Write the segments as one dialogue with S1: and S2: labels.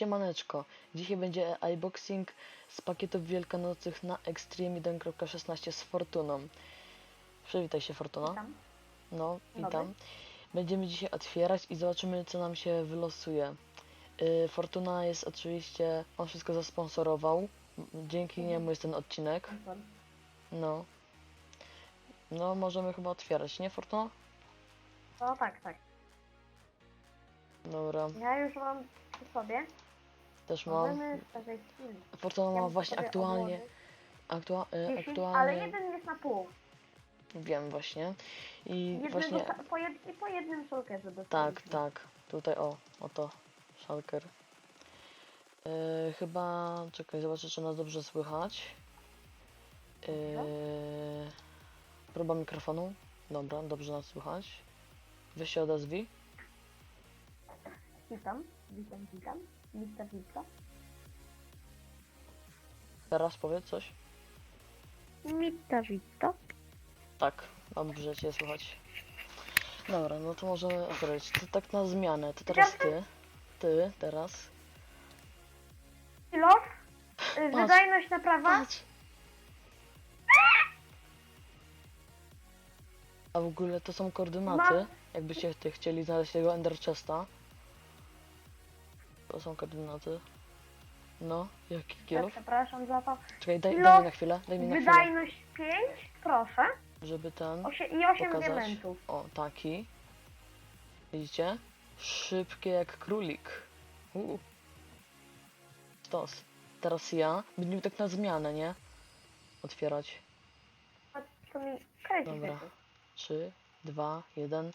S1: Siemaneczko, dzisiaj będzie iBoxing z pakietów wielkanocnych na Extreme 1.16 z Fortuną. Przywitaj się Fortuna.
S2: Witam.
S1: No,
S2: Dobry.
S1: witam. Będziemy dzisiaj otwierać i zobaczymy co nam się wylosuje. Yy, Fortuna jest oczywiście, on wszystko zasponsorował. Dzięki
S2: Mhm.
S1: niemu jest ten odcinek. No. No, możemy chyba otwierać, nie Fortuna?
S2: No tak, tak.
S1: Dobra,
S2: Ja już mam przy sobie.
S1: Też mam.
S2: Możemy każdej chwili.
S1: Fortuna
S2: Ja
S1: ma właśnie
S2: sobie
S1: aktualnie,
S2: odłożyć
S1: aktua, y,
S2: 10,
S1: aktualnie,
S2: Ale jeden jest na pół.
S1: wiem właśnie. I
S2: Jednego,
S1: właśnie,
S2: sa- po, jed, I po jednym szulkerze
S1: tak,
S2: dostaliśmy.
S1: tak, tutaj o, oto, Schalker. Yy, chyba, czekaj, zobaczę czy nas dobrze słychać. Yy, próba mikrofonu, dobra, dobrze nas słychać. Weź się odezwij.
S2: Witam, witam, witam. Witam.
S1: Teraz powiedz coś.
S2: Witam.
S1: Tak, dobrze cię słychać. Dobra, no to możemy otworzyć. To tak na zmianę, to teraz ty. Ty, teraz.
S2: Kilo. Y, Wydajność naprawa.
S1: Patrz! A w ogóle to są koordynaty,
S2: Ma-
S1: jakbyście ty chcieli znaleźć tego Ender Chesta. To są koordynaty. No, jaki
S2: Ja
S1: kielów?
S2: przepraszam za to.
S1: Czekaj, daj, daj mi na chwilę, daj mi na chwilę,
S2: Wydajność 5, proszę.
S1: żeby ten,
S2: Osie, I 8
S1: pokazać.
S2: diamentów.
S1: O, taki. Widzicie? Szybkie jak królik. Uu. Stos. Teraz ja. Będziemy tak na zmianę, nie? Otwierać.
S2: A to mi kręci
S1: Dobra.
S2: się.
S1: 3, 2, 1.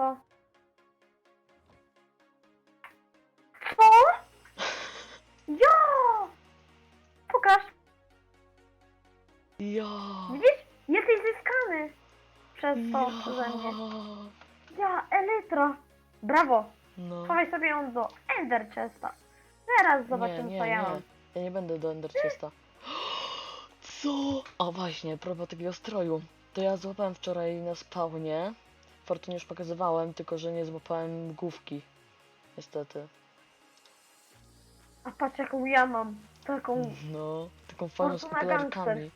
S2: Co? Co? Jo! Pokaż.
S1: Ja!
S2: Widzisz? Jesteś zyskany przez to przeze mnie. Ja, Elytra. Brawo.
S1: No.
S2: Chowaj sobie ją do Ender Chesta. Zaraz zobaczymy,
S1: nie, nie,
S2: co ja
S1: nie.
S2: mam.
S1: Ja nie będę do Ender Chesta. Co? A właśnie, propos takiego stroju. To ja złapałem wczoraj na spawnie. Fortunie już pokazywałem, tylko że nie złapałem główki. Niestety.
S2: A patrz, jaką ja mam. Taką...
S1: No, taką fajną z
S2: Fortuna
S1: popularkami.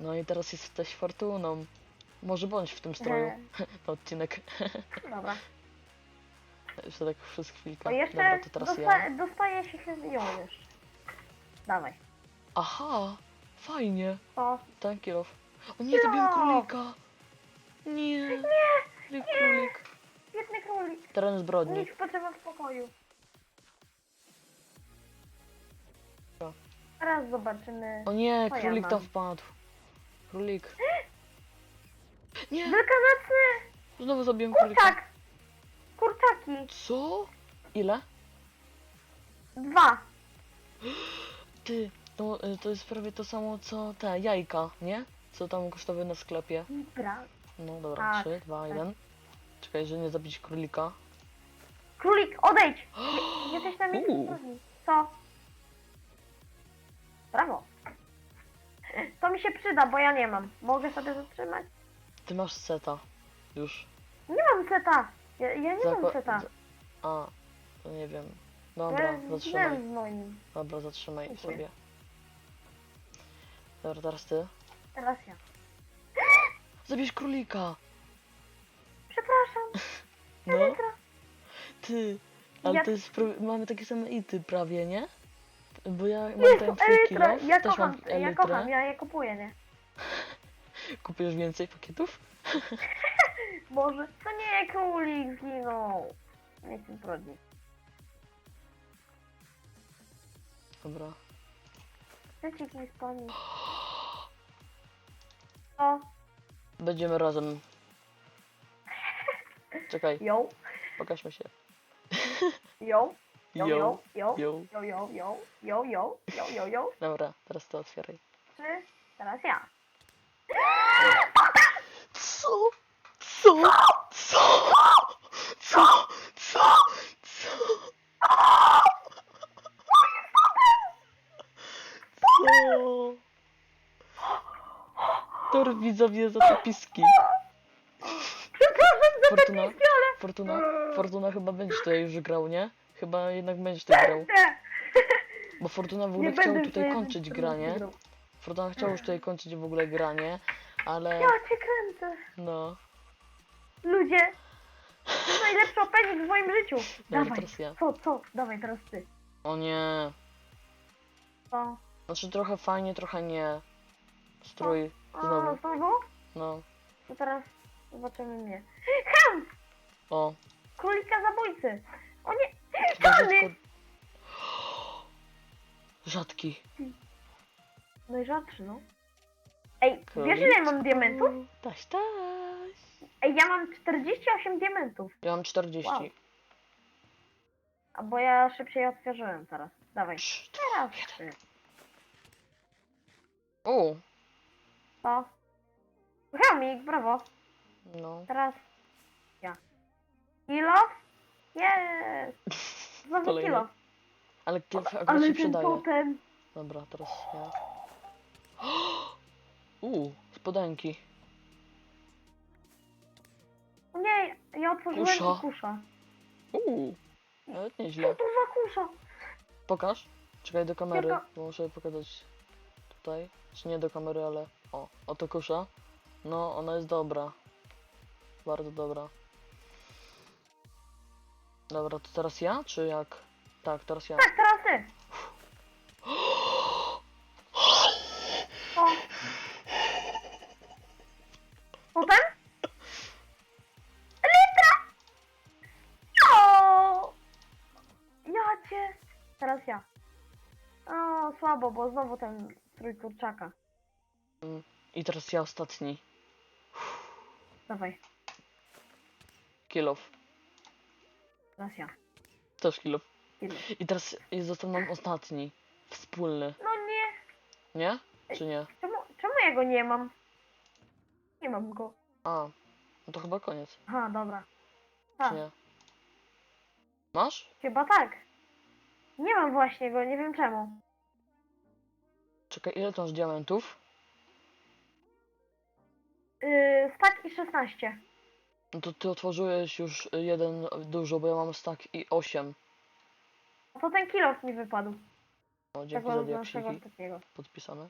S1: No i teraz jesteś Fortuną. Może bądź w tym stroju. Na odcinek.
S2: dobra.
S1: Jeszcze tak przez chwilkę.
S2: O, jeszcze
S1: Dobra, to teraz
S2: dosta
S1: ja.
S2: dostaje się chyba ją już. Dawaj.
S1: Aha! Fajnie!
S2: O,
S1: Ten kilof. O nie, zabiłem
S2: No.
S1: królika! Nie!
S2: Nie,
S1: Królik,
S2: biedny królik.
S1: Teren zbrodni.
S2: Spoczywa w spokoju.
S1: Co?
S2: Teraz zobaczymy.
S1: O nie,
S2: Co ja
S1: królik
S2: mam?
S1: tam wpadł. Królik. Nie!
S2: Wielkanocny
S1: Znowu zabiłem królika.
S2: kurczak. Kurczaki.
S1: Co? Ile?
S2: Dwa.
S1: Ty, to, y, to jest prawie to samo co te jajka, nie? Co tam kosztowały na sklepie.
S2: Dobra.
S1: No dobra,
S2: Tak,
S1: 3, 2, 1. Czekaj, że nie zabić królika.
S2: Królik, odejdź! Jesteś na
S1: Uuu.
S2: zbrodni. Co? Brawo. To mi się przyda, bo ja nie mam. Mogę sobie zatrzymać?
S1: Ty masz seta. Już.
S2: Nie mam seta. Ja, ja nie mam
S1: Zako-
S2: seta.
S1: z- A, to nie wiem. Dobra,
S2: Ja
S1: zatrzymaj.
S2: z moim.
S1: Dobra, zatrzymaj
S2: Dziękuję.
S1: sobie. Dobra, teraz ty.
S2: Teraz ja.
S1: Zabierz królika!
S2: Przepraszam.
S1: No, ty. Ale
S2: Ja-
S1: to jest, mamy takie same ity prawie, nie? Bo ja mam
S2: Jezu,
S1: twój
S2: Elytra. Ja
S1: też
S2: kocham,
S1: mam
S2: ja
S1: elytrę.
S2: kocham, ja je kupuję, nie?
S1: Kupujesz więcej pakietów?
S2: Boże, to nie królik zginął. Nie jestem zbrodni.
S1: Dobra.
S2: Chcecie mi wspomnieć. O,
S1: Będziemy razem. Czekaj,
S2: yo,
S1: pokażmy się.
S2: yo, yo,
S1: Yo,
S2: yo, yo,
S1: yo.
S2: yo, yo, yo, yo, yo, yo, yo.
S1: Dobra, teraz to otwieraj.
S2: Trzy, teraz ja.
S1: Co? Co? Co? Tor widzowie za te piski.
S2: Przepraszam za
S1: Fortuna.
S2: piski, ale
S1: Fortuna, Fortuna chyba będziesz tutaj już grał, nie? Chyba jednak będziesz tutaj grał.
S2: Nie,
S1: Bo Fortuna w
S2: nie
S1: ogóle chciał
S2: będę
S1: tutaj
S2: sobie
S1: kończyć granie. Fortuna chciał już tutaj kończyć w ogóle granie, ale
S2: Ja cię kręcę.
S1: no.
S2: Ludzie, to jest najlepszy opening w moim życiu.
S1: Dobra,
S2: Dawaj,
S1: teraz ja.
S2: co, co? Dawaj, teraz ty.
S1: O nie.
S2: Co?
S1: Znaczy trochę fajnie, trochę nie. Strój,
S2: O,
S1: znowu,
S2: znowu?
S1: no.
S2: To teraz zobaczymy mnie. Ham!
S1: O,
S2: Królika zabójcy! O nie!
S1: rzadko... Rzadki.
S2: Najrzadszy, no. Ej, wiesz ile ja mam diamentów?
S1: Taś, taś.
S2: Ej, ja mam 48 diamentów.
S1: Ja mam 40.
S2: Wow. A bo ja szybciej otworzyłem teraz. Dawaj. Teraz ty.
S1: O,
S2: To. Helmik, brawo.
S1: no.
S2: Teraz ja. Kilo? Jest! Znowu
S1: Kolejny.
S2: kilo.
S1: Ale kielf akurat
S2: Ale
S1: się
S2: ten
S1: przydaje.
S2: totem.
S1: Dobra, teraz ja. Uuu, spodenki.
S2: Nie, ja otworzyłem
S1: Kusza.
S2: kusza. kusza.
S1: Uuu, nawet nieźle.
S2: to za kusza?
S1: Pokaż. Czekaj do kamery,
S2: Tylko-
S1: bo muszę pokazać tutaj. Czy nie do kamery, ale o, oto kusza. No, ona jest dobra. Bardzo dobra. Dobra, to teraz ja, czy jak? Tak, teraz ja.
S2: Tak, teraz ty. Słabo, bo znowu ten strój kurczaka.
S1: I teraz ja ostatni.
S2: Dawaj,
S1: Kilof.
S2: teraz ja.
S1: Też kilof.
S2: Ile?
S1: I teraz jest został nam ostatni. Wspólny.
S2: No nie.
S1: Nie? Czy nie?
S2: Czemu, czemu ja go nie mam? Nie mam go.
S1: A, no to chyba koniec.
S2: Aha, dobra.
S1: Czy
S2: Tak,
S1: nie? Masz?
S2: chyba tak. Nie mam właśnie go, nie wiem czemu.
S1: Czekaj, ile to masz diamentów?
S2: Yy, stack i 16.
S1: No to ty otworzyłeś już jeden dużo, bo ja mam stack i 8.
S2: To ten kilof mi wypadł.
S1: O, dzięki
S2: Tego
S1: za diaksiki.
S2: takiego.
S1: Podpisane.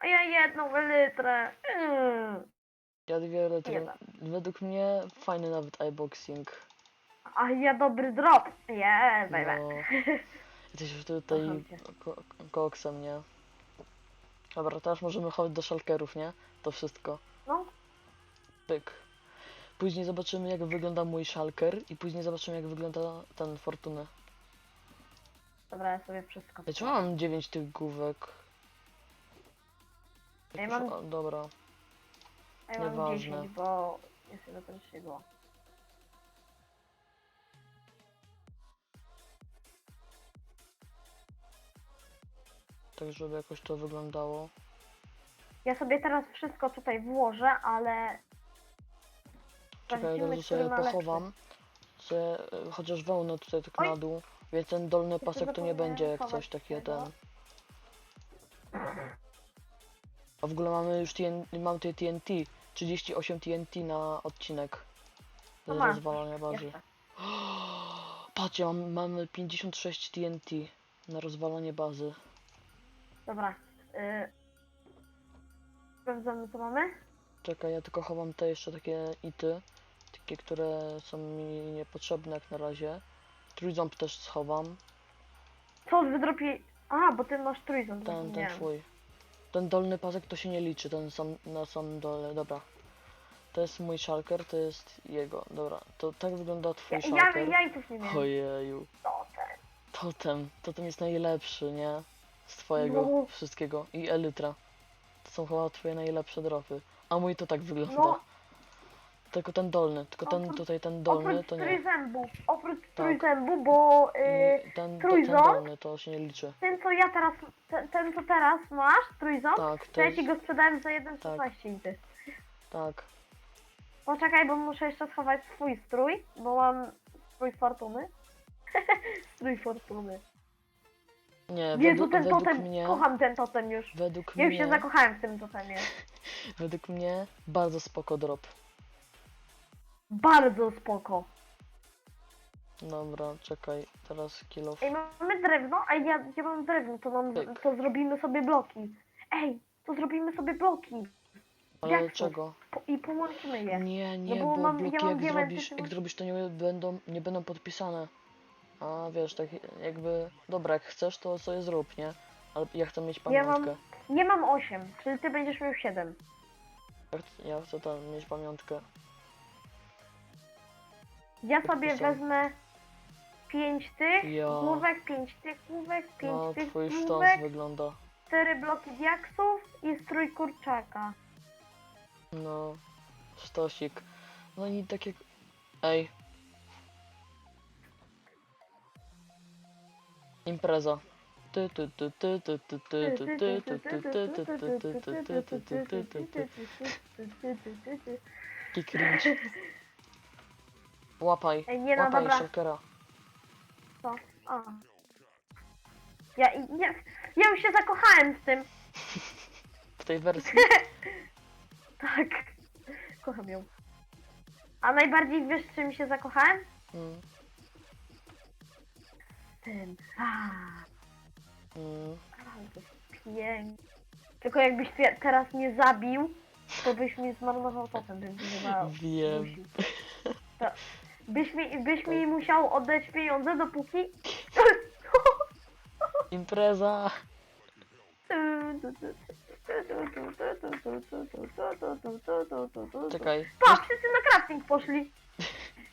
S2: A ja jedną litrę. Yy.
S1: Ja dwie.
S2: Jedna.
S1: Według mnie fajny nawet iBoxing.
S2: A ja dobry drop. Yeah, baby.
S1: No. Już tutaj ko koksem, nie? Dobra, teraz możemy chodzić do szalkerów, nie? To wszystko.
S2: No,
S1: Pyk. Później zobaczymy jak wygląda mój szalker i później zobaczymy jak wygląda ten Fortuny.
S2: dobra, ja sobie wszystko.
S1: Ej, czemu mam 9 tych główek?
S2: Ja
S1: Jak
S2: mam-
S1: już- o, Dobra.
S2: Ja mam
S1: nieważne.
S2: 10, bo jest na ten szydło.
S1: Tak, żeby jakoś to wyglądało.
S2: Ja sobie teraz wszystko tutaj włożę, ale
S1: Czekaj,
S2: Sprawdzimy,
S1: razu
S2: który
S1: sobie
S2: ma lepszy.
S1: pochowam. Sobie, e, chociaż wełnę tutaj tak
S2: Oj.
S1: na dół. Więc ten dolny pasek to nie
S2: zapomniałem
S1: będzie jak
S2: chować
S1: coś takiego
S2: tego.
S1: ten. A w ogóle mamy już TN, mam tutaj TNT. 38 TNT na odcinek.
S2: No masz,
S1: rozwalania bazy.
S2: jeszcze.
S1: Patrzcie, mam, mamy 56 TNT na rozwalanie bazy.
S2: Dobra. Yy... Sprawdzamy co mamy.
S1: Czekaj, ja tylko chowam te jeszcze takie ity. Takie, które są mi niepotrzebne jak na razie. Trójząb też schowam.
S2: Co wydropi... Aha, bo ty masz trójząb.
S1: Ten, ten twój. Ten dolny pasek to się nie liczy, ten sam na samym dole, dobra. To jest mój szalker, to jest jego, dobra. To tak wygląda twój
S2: Ja, ja,
S1: szalker.
S2: jajców nie miałem.
S1: Ojeju.
S2: To ten.
S1: Totem, totem jest najlepszy, nie? Z twojego
S2: No.
S1: wszystkiego. I elytra. To są chyba twoje najlepsze dropy. A mój to tak wygląda.
S2: No.
S1: Tylko ten dolny, tylko ten
S2: Oprócz-
S1: tutaj, ten dolny
S2: Oprócz
S1: to nie.
S2: trójzębu. Oprócz
S1: Tak.
S2: trójzębu, bo
S1: I ten, to, ten
S2: trójząb?
S1: dolny to się nie liczy.
S2: ten co ja teraz, ten, ten co teraz masz, trójząb,
S1: Tak,
S2: to
S1: to
S2: ja
S1: jest,
S2: ci go sprzedałem za 1,16 i ty.
S1: tak.
S2: Poczekaj, bo muszę jeszcze schować swój strój, bo mam strój fortuny. strój fortuny.
S1: Nie,
S2: Jezu,
S1: według,
S2: ten
S1: według
S2: totem,
S1: mnie,
S2: kocham ten totem już.
S1: według
S2: Ja już
S1: mnie,
S2: się zakochałem w tym totemie.
S1: według mnie bardzo spoko drop.
S2: Bardzo spoko.
S1: Dobra, czekaj, teraz kilof.
S2: Ej, mamy drewno, a ja, ja mam drewno, to, mam,
S1: Pyk.
S2: to zrobimy sobie bloki. Ej, to zrobimy sobie bloki.
S1: Ale
S2: jak to?
S1: czego?
S2: Po, I połączymy je.
S1: Nie, nie,
S2: bo
S1: bo
S2: mam- ja
S1: bloki
S2: mam
S1: jak
S2: diamenty,
S1: zrobisz,
S2: to
S1: jak
S2: masz-
S1: zrobisz to nie będą, nie będą podpisane. A wiesz, tak jakby, dobra, jak chcesz to sobie zrób, nie? Ale ja chcę mieć
S2: Ja mam-
S1: pamiątkę.
S2: Nie mam 8, czyli ty będziesz miał 7.
S1: Ja chcę, ja chcę tam mieć pamiątkę.
S2: Ja sobie
S1: Podpisane.
S2: wezmę 5 tych
S1: Ja.
S2: główek, 5 tych główek, 5
S1: No,
S2: tych
S1: twój sztos
S2: główek,
S1: wygląda.
S2: 4 bloki diaksów i strój kurczaka.
S1: No, sztosik. No i tak jak... Ej. Ty. Jaki cringe. Łapaj.
S2: Ej, nie no,
S1: Łapaj
S2: dobra.
S1: Shulkera.
S2: Co? A. Ja, ja, ja już się zakochałem w tym.
S1: W tej wersji.
S2: Tak. Kocham ją. A najbardziej wiesz, w czym się zakochałem?
S1: Mm,
S2: Tym. A,
S1: mm.
S2: bardzo pięknie. Tylko jakbyś te- teraz mnie zabił, to byś mi zmarnował totem, bym chyba
S1: Wiem.
S2: dusił. To, byś mi, byś mi musiał oddać pieniądze, dopóki...
S1: Impreza. Czekaj.
S2: Pa, wszyscy na crafting poszli.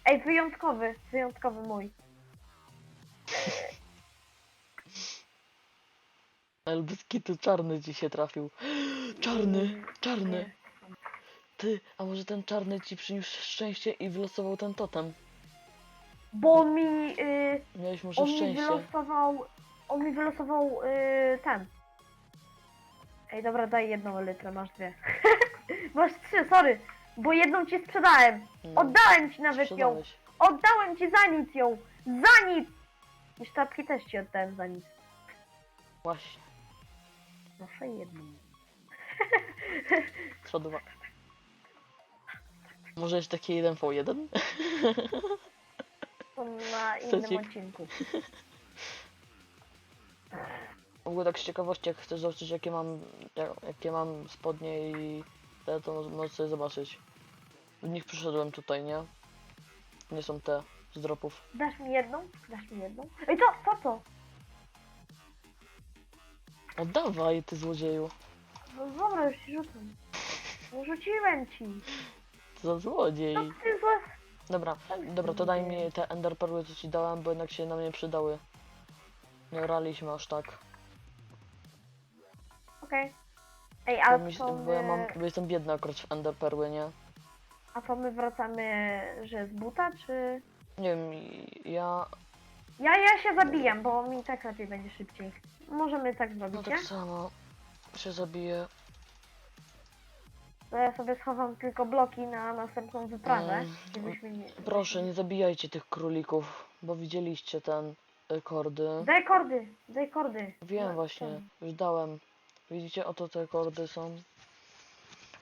S2: Ej, wyjątkowy, wyjątkowy mój.
S1: Ale bez kitu czarny ci się trafił. Czarny, czarny. Ty, a może ten czarny ci przyniósł szczęście i wylosował ten totem?
S2: Bo mi, y,
S1: Miałeś może
S2: on mi
S1: szczęście.
S2: wylosował, on mi wylosował y, ten. Ej, dobra, daj jedną litrę, masz dwie. masz trzy, sorry, bo jedną ci sprzedałem.
S1: No,
S2: Oddałem ci nawet ją.
S1: sprzedałeś.
S2: Oddałem ci za nic ją. Za nic. I sztabki też ci oddałem za nic.
S1: Właśnie.
S2: Proszę jedną.
S1: Co dwa. Może jeszcze takie 1 v 1
S2: To na innym
S1: Secik.
S2: odcinku.
S1: W ogóle tak z ciekawości, jak chcesz zobaczyć jakie mam, jak, jakie mam spodnie i te, to możesz sobie zobaczyć. W nich przyszedłem tutaj, nie? Nie są te z dropów.
S2: Dasz mi jedną? Dasz mi jedną? Ej, to, po co?
S1: Oddawaj, ty złodzieju.
S2: No dobra, już ci rzucam. No rzuciłem ci.
S1: Co za złodziej.
S2: No ty złe...
S1: Dobra, dobra, to daj mi te ender perły, co ci dałem, bo jednak się na mnie przydały. Nie oraliśmy aż tak.
S2: Okej. Ej,
S1: Bo,
S2: a
S1: mi,
S2: to
S1: bo ja mam,
S2: my...
S1: bo jestem biedny akurat w ender perły, nie?
S2: A to my wracamy, że z buta, czy...
S1: Nie wiem, ja...
S2: Ja, ja się zabijam, bo mi tak lepiej będzie szybciej. Możemy tak
S1: No
S2: zrobić,
S1: tak
S2: nie?
S1: samo się zabiję.
S2: To ja sobie schowam tylko bloki na następną wyprawę.
S1: Mm,
S2: żebyśmy nie...
S1: Proszę, nie zabijajcie tych królików, bo widzieliście ten y, kordy.
S2: Daj kordy, daj kordy.
S1: Wiem
S2: No,
S1: właśnie,
S2: to-
S1: już dałem. Widzicie, oto te kordy są.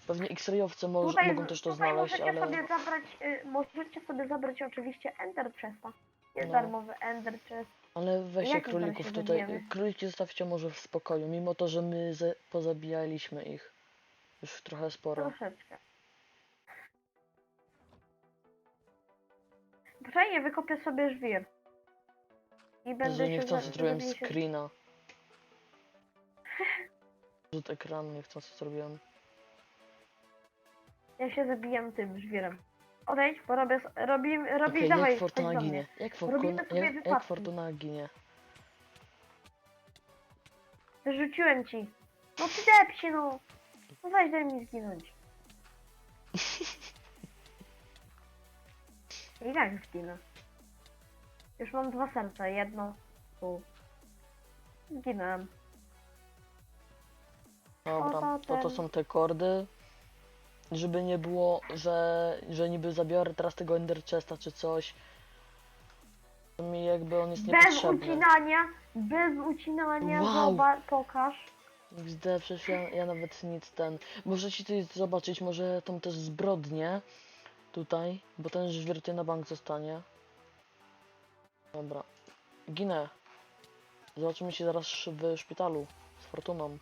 S1: Pewnie X-rayowcy mo
S2: Tutaj,
S1: mogą też to
S2: tutaj
S1: znaleźć,
S2: możecie
S1: ale...
S2: sobie zabrać, y, możecie sobie zabrać oczywiście Ender Chesta. Jest
S1: No.
S2: darmowy Ender Chest.
S1: Ale weźcie
S2: Jak my teraz
S1: królików
S2: się
S1: tutaj.
S2: zabijemy?
S1: Króliki zostawcie może w spokoju, mimo to, że my ze- pozabijaliśmy ich. Już trochę sporo.
S2: Troszeczkę. Fajnie, wykopię sobie żwir. I będę się za-
S1: zrobiłem
S2: zabiję się-
S1: screena. Rzut ekranu nie chcący zrobiłem.
S2: Ja się zabijam tym żwirem. Odejdź, bo robię, robi, robisz,
S1: Okej,
S2: dawaj,
S1: jak
S2: chodź
S1: Fortuna
S2: do
S1: ginie?
S2: mnie.
S1: Jak,
S2: Robimy
S1: Fortuna,
S2: sobie
S1: jak, jak
S2: wypadki.
S1: Fortuna ginie?
S2: Wyrzuciłem ci. No ty dep się, no. No weź daj mi zginąć. I tak zginę. Już mam dwa serca, jedno tu. Zginąłem.
S1: Dobra,
S2: to
S1: to są te kordy. Żeby nie było, że, że niby zabiorę teraz tego Ender Chesta czy coś. To mi jakby on jest
S2: Bez
S1: niepotrzebny.
S2: ucinania, bez ucinania,
S1: Wow.
S2: zobacz, pokaż.
S1: Widzę, przecież ja, ja nawet nic ten. Możecie tutaj zobaczyć może tą też zbrodnię. Tutaj, bo ten żwirty na bank zostanie. Dobra. Ginę. Zobaczymy się zaraz w szpitalu z Fortuną.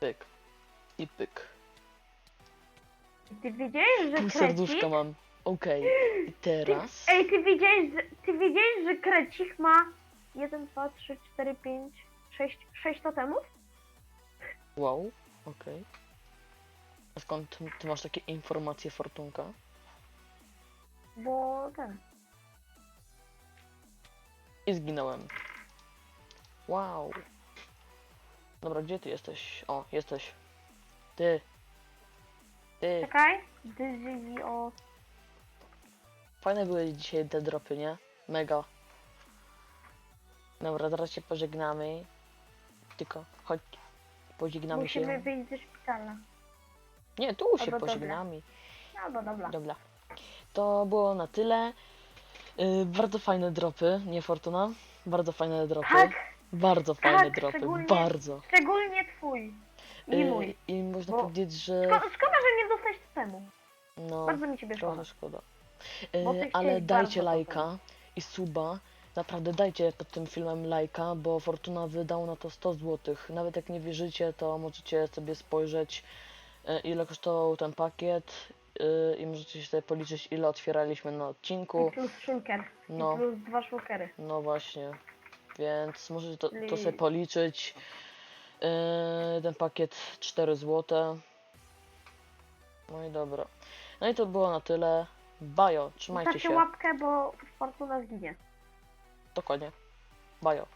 S1: Pyk. I pyk.
S2: Ty wiedziałeś, że
S1: Pół serduszka
S2: krecik...
S1: mam. Okej. I
S2: Ty,
S1: teraz...
S2: ej, ty wiedziałeś, że, ty wiedziałeś, że krecik ma 1, 2, 3, 4, 5, 6, 6 totemów?
S1: Wow. Okej. A skąd ty- ty masz takie informacje, Fortunka?
S2: Bo ten...
S1: I zginąłem. Wow. Dobra, gdzie ty jesteś? O, jesteś. Ty. Ty.
S2: Czekaj. O...
S1: Fajne były dzisiaj te dropy, nie? Mega. Dobra, zaraz się pożegnamy. Tylko chodź. Pożegnamy
S2: Musimy
S1: się.
S2: wyjść ze szpitala.
S1: Nie, tu się
S2: Albo
S1: pożegnamy.
S2: No bo dobra.
S1: Dobra. To było na tyle. Yy, bardzo fajne dropy, nie Fortuna? Bardzo fajne dropy.
S2: Tak,
S1: Bardzo fajne
S2: tak,
S1: dropy,
S2: szczególnie-
S1: bardzo.
S2: szczególnie twój. I
S1: Yy,
S2: mój.
S1: I można
S2: Bo-
S1: powiedzieć, że.
S2: Szko- szkoda, że nie dostałeś temu.
S1: No,
S2: Bardzo mi ciebie szkoda.
S1: trochę szkoda.
S2: Bo
S1: Yy,
S2: ty
S1: ale
S2: chciałeś
S1: dajcie
S2: bardzo
S1: lajka i suba. Naprawdę dajcie pod tym filmem lajka, bo Fortuna wydał na to 100 zł. Nawet jak nie wierzycie, to możecie sobie spojrzeć yy, ile kosztował ten pakiet i możecie sobie policzyć ile otwieraliśmy na
S2: I
S1: odcinku.
S2: plus szulker.
S1: No.
S2: I plus dwa szulkery.
S1: No właśnie, więc możecie to, to sobie policzyć. Yy, ten pakiet 4 zł. No i dobra. No i to było na tyle. Bajo, trzymajcie
S2: Zostawcie
S1: się.
S2: łapkę, bo Fortuna zginie.
S1: Dokładnie. Bajo.